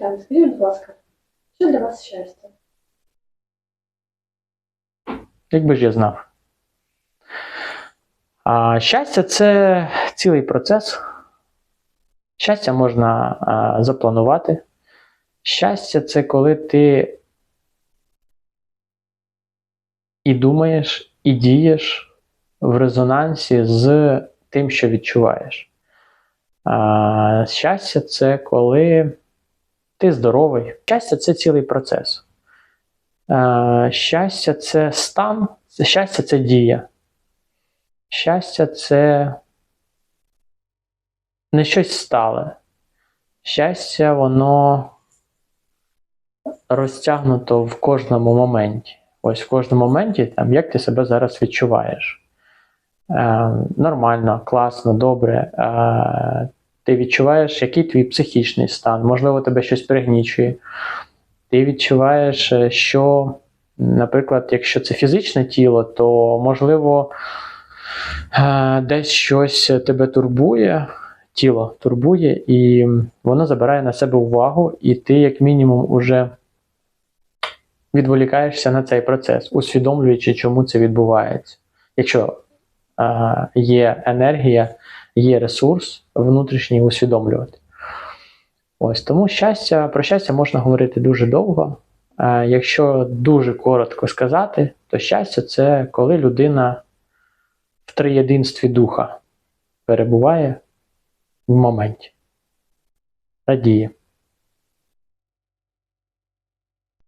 питання. Скажіть, будь ласка, що для вас щастя? Якби ж я знав. А щастя це цілий процес. Щастя можна а, запланувати. Щастя це коли ти і думаєш, і дієш в резонансі з тим, що відчуваєш. А, щастя це коли ти здоровий. Щастя це цілий процес. Е, Щастя це стан, щастя це дія. Щастя це не щось стале. Щастя, воно розтягнуто в кожному моменті. Ось в кожному моменті, там, як ти себе зараз відчуваєш. Е, нормально, класно, добре. Е, ти відчуваєш, який твій психічний стан, можливо, тебе щось пригнічує ти відчуваєш, е, що, наприклад, якщо це фізичне тіло, то можливо е, десь щось тебе турбує, тіло турбує, і воно забирає на себе увагу, і ти, як мінімум, уже відволікаєшся на цей процес, усвідомлюючи, чому це відбувається. Якщо е, є енергія, є ресурс внутрішній усвідомлювати. Ось тому щастя, про щастя можна говорити дуже довго. Е, якщо дуже коротко сказати, то щастя це коли людина в триєдинстві духа перебуває в моменті, радіє.